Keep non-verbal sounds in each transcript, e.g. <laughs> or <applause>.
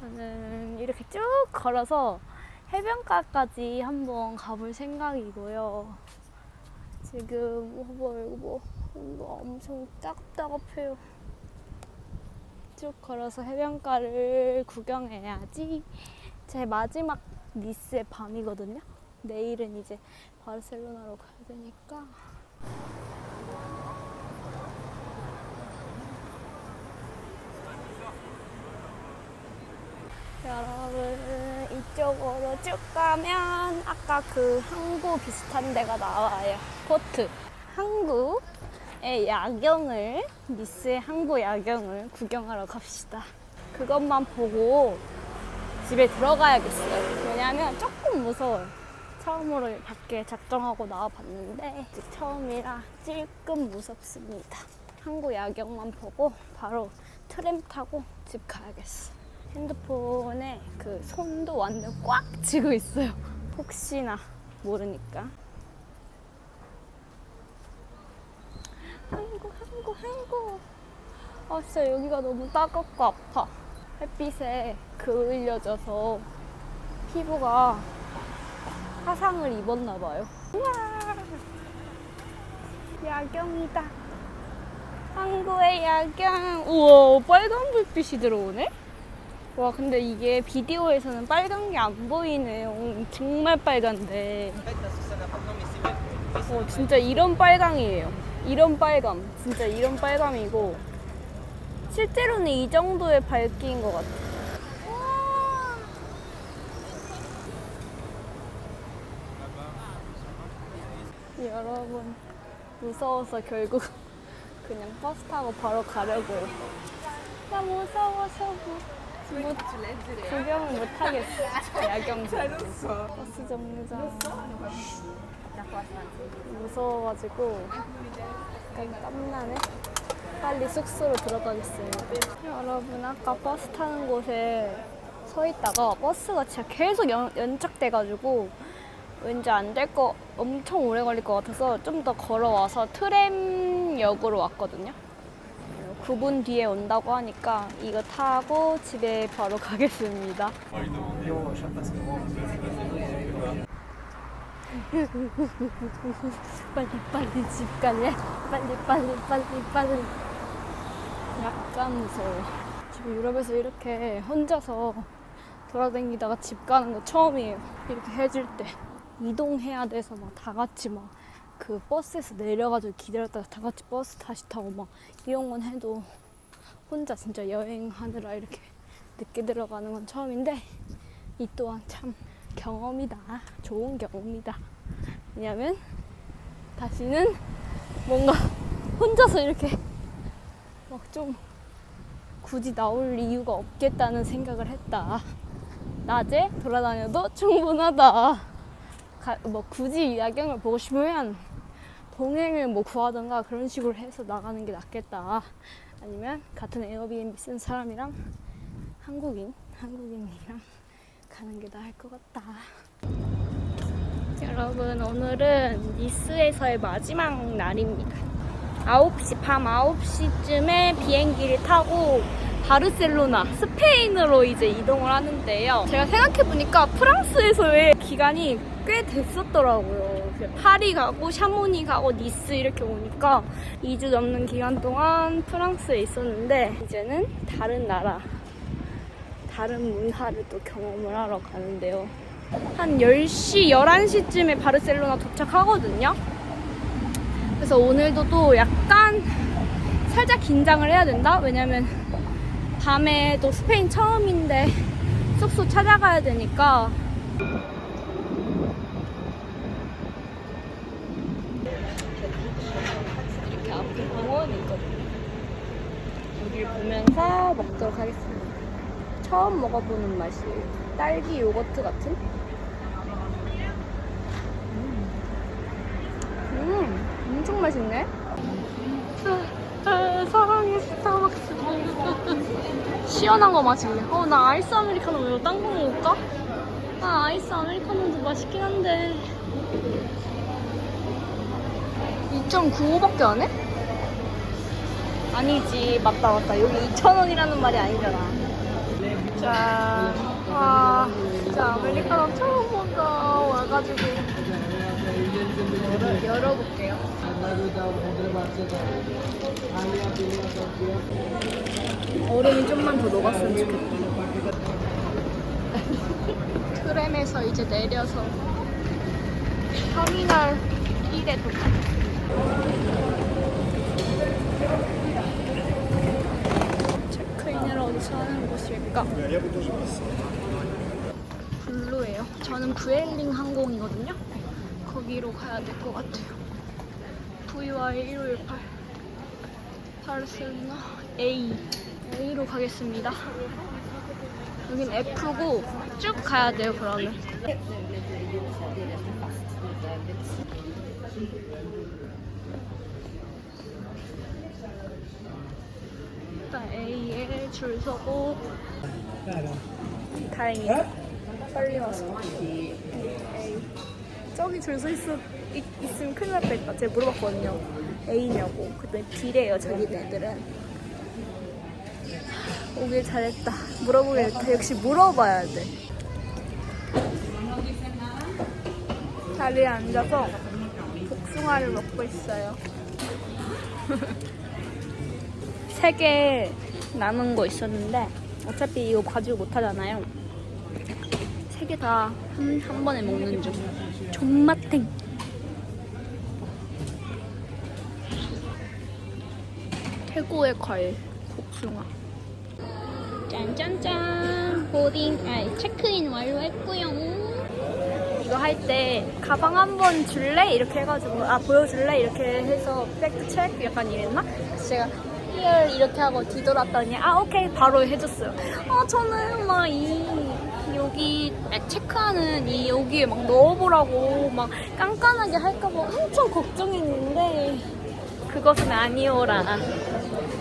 저는 이렇게 쭉 걸어서 해변가까지 한번 가볼 생각이고요. 지금 뭐 이거 뭐, 뭐 엄청 따갑따갑해요. 쭉 걸어서 해변가를 구경해야지. 제 마지막 니스의 밤이거든요. 내일은 이제 바르셀로나로 가야 되니까. 여러분 이쪽으로 쭉 가면 아까 그 항구 비슷한 데가 나와요. 포트. 항구의 야경을 니스의 항구 야경을 구경하러 갑시다. 그것만 보고 집에 들어가야겠어요. 왜냐면 조금 무서워요. 처음으로 밖에 작정하고 나와봤는데 처음이라 찔끔 무섭습니다. 항구 야경만 보고 바로 트램 타고 집 가야겠어. 핸드폰에 그 손도 완전 꽉 쥐고 있어요. 혹시나 모르니까. 항구, 항구, 항구. 아, 진짜 여기가 너무 따갑고 아파. 햇빛에 그을려져서 피부가 화상을 입었나 봐요. 우와! 야경이다. 항구의 야경. 우와, 빨간 불빛이 들어오네? 와, 근데 이게 비디오에서는 빨간 게 안 보이네요. 정말 빨간데. 어, 진짜 이런 빨강이에요. 이런 빨감. 진짜 이런 빨감이고. 실제로는 이 정도의 밝기인 것 같아요. 와. 여러분, 무서워서 결국 그냥 버스 타고 바로 가려고요. 나 무서워서 못, 못 구경을 못 하겠어. 야경 버스 정류장. 무서워가지고 약간 땀나네. 빨리 숙소로 들어가겠습니다. 여러분 아까 버스 타는 곳에 서 있다가 버스가 진짜 계속 연, 연착돼가지고 왠지 안 될 거 엄청 오래 걸릴 것 같아서 좀 더 걸어와서 트램역으로 왔거든요. 9분 뒤에 온다고 하니까 이거 타고 집에 바로 <laughs> 가겠습니다. 빨리 빨리 집 갈래? 빨리 빨리 빨리 빨리. 약간 무서워. 지금 유럽에서 이렇게 혼자서 돌아다니다가 집 가는 거 처음이에요. 이렇게 해질 때 이동해야 돼서 막 다 같이 막 그 버스에서 내려가지고 기다렸다가 다 같이 버스 다시 타고 막 이런 건 해도 혼자 진짜 여행하느라 이렇게 늦게 들어가는 건 처음인데 이 또한 참 경험이다. 좋은 경험이다. 왜냐면 다시는 뭔가 혼자서 이렇게 막 좀 굳이 나올 이유가 없겠다는 생각을 했다. 낮에 돌아다녀도 충분하다. 가- 뭐 굳이 야경을 보고 싶으면 동행을 뭐 구하던가 그런 식으로 해서 나가는 게 낫겠다. 아니면 같은 에어비앤비 쓴 사람이랑 한국인, 한국인이랑 가는 게 나을 것 같다. 여러분 오늘은 니스에서의 마지막 날입니다. 9시 밤 9시쯤에 비행기를 타고 바르셀로나 스페인으로 이제 이동을 하는데요. 제가 생각해 보니까 프랑스에서의 기간이 꽤 됐었더라고요. 파리 가고 샤모니 가고 니스 이렇게 오니까 2주 넘는 기간 동안 프랑스에 있었는데 이제는 다른 나라 다른 문화를 또 경험을 하러 가는데요. 한 10시, 11시쯤에 바르셀로나 도착하거든요. 그래서 오늘도 또 약간 살짝 긴장을 해야 된다? 왜냐면 밤에 또 스페인 처음인데 숙소 찾아가야 되니까 이렇게 앞에 공원이 있거든요. 여기를 보면서 먹도록 하겠습니다. 처음 먹어보는 맛이에요. 딸기 요거트 같은? 음, 엄청 맛있네. 사랑해 <laughs> 스타벅스. 시원한 거 마실래? 어, 나 아이스 아메리카노 말고 딴거 먹을까? 아, 아이스 아메리카노도 맛있긴 한데. 2.95밖에 안 해? 아니지, 맞다, 맞다. 여기 2,000원이라는 말이 아니잖아. 짠. 와, 진짜 아메리카노 처음 본다. 와가지고. 열어, 열어볼게요. 얼음이 좀만 더 녹았으면 좋겠다. 트램에서 이제 내려서 터미널 1에 도착. 체크인을 어디서 하는 곳일까? 블루예요. 저는 부엘링 항공이거든요. 거기로 가야 될 것 같아요. VY 1518 바르셀로나 A A로 가겠습니다. 여긴 F고 쭉 가야 돼요. 그러면. 일단 A에 줄 서고 다행이다. 빨리 와서. A. 저기 줄 서 있으면 큰일 날 뻔했다. 제가 물어봤거든요. A냐고. 그때 B래요. 저기네들은. 오길 잘했다. 물어보겠다. 역시 물어봐야 돼. 자리에 앉아서 복숭아를 먹고 있어요. <laughs> 세 개 남은 거 있었는데 어차피 이거 가지고 못 하잖아요. 세 개 다 한 한 번에 먹는 중. 존맛탱. 최고의 과일 복숭아. 짠짠짠 보딩 아이 체크인 완료했고요. 이거 할 때 가방 한 번 줄래 이렇게 해가지고 아 보여줄래 이렇게 해서 팩트 체크 약간 이랬나? 제가 here 이렇게 하고 뒤돌았더니 아 오케이 바로 해줬어요. 아 저는 막 이 여기 체크하는 이 여기에 막 넣어보라고 막 깐깐하게 할까봐 엄청 걱정했는데 그것은 아니오라.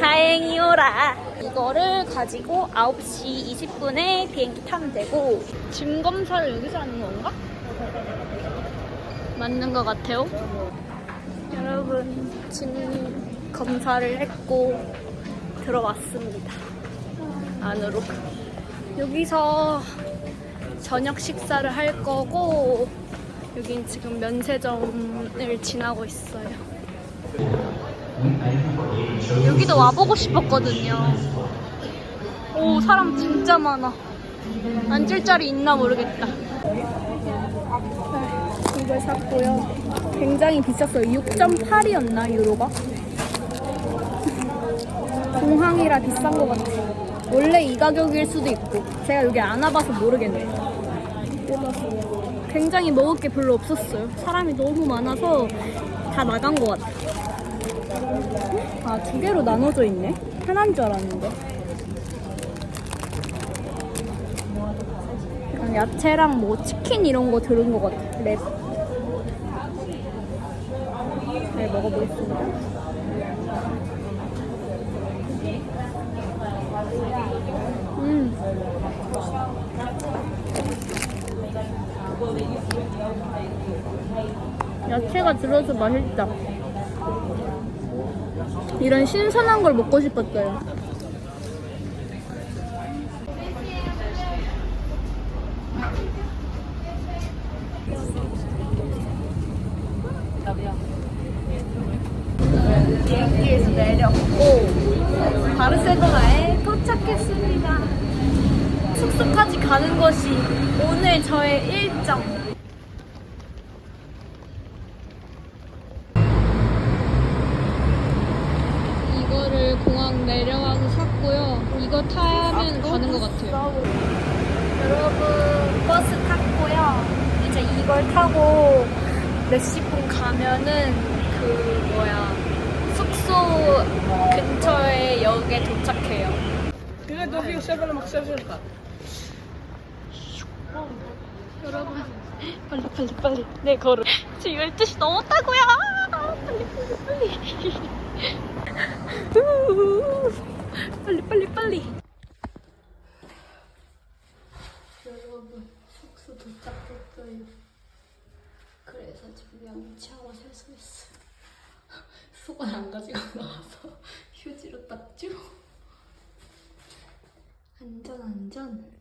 다행이오라. 이거를 가지고 9시 20분에 비행기 타면 되고 짐 검사를 여기서 하는 건가? 맞는 것 같아요. 여러분 짐 검사를 했고 들어왔습니다. 안으로. 여기서 저녁 식사를 할 거고 여긴 지금 면세점을 지나고 있어요. 여기도 와보고 싶었거든요. 오, 사람 진짜 많아. 앉을 자리 있나 모르겠다. 이걸 샀고요. 굉장히 비쌌어요. 6.8이었나, 유로가? 공항이라 비싼 것 같아요. 원래 이 가격일 수도 있고. 제가 여기 안 와봐서 모르겠네요. 굉장히 먹을 게 별로 없었어요. 사람이 너무 많아서 다 나간 것 같아요. 아, 두 개로 나눠져 있네? 하나인 줄 알았는데. 야채랑 뭐 치킨 이런 거 들은 것 같아. 랩. 네, 먹어보겠습니다. 음. 야채가 들어서 맛있다. 이런 신선한 걸 먹고 싶었어요. 비행기에서 내렸고 바르셀로나에 도착했습니다. 숙소까지 가는 것이 오늘 저의 일정. 이거를 공항 내려와서 샀고요. 이거 타면 가는 것 같아요. 여러분 버스 탔고요. 이제 이걸 타고 몇십 분 가면은 그 뭐야 숙소 근처의 역에 도착해요. 그래도 휴 쉐발로 막 쉐발로 가. 여러분. 빨리 빨리 빨리. 네 걸어 지금 12시 넘었다고요? 빨리 빨리 빨리. 빨리 빨리 빨리. 여러분 숙소 도착했어요. 그래서 지금 양치하고 세수했어요. 수건 안 가지고 나와서 휴지로 닦죠 안전 안전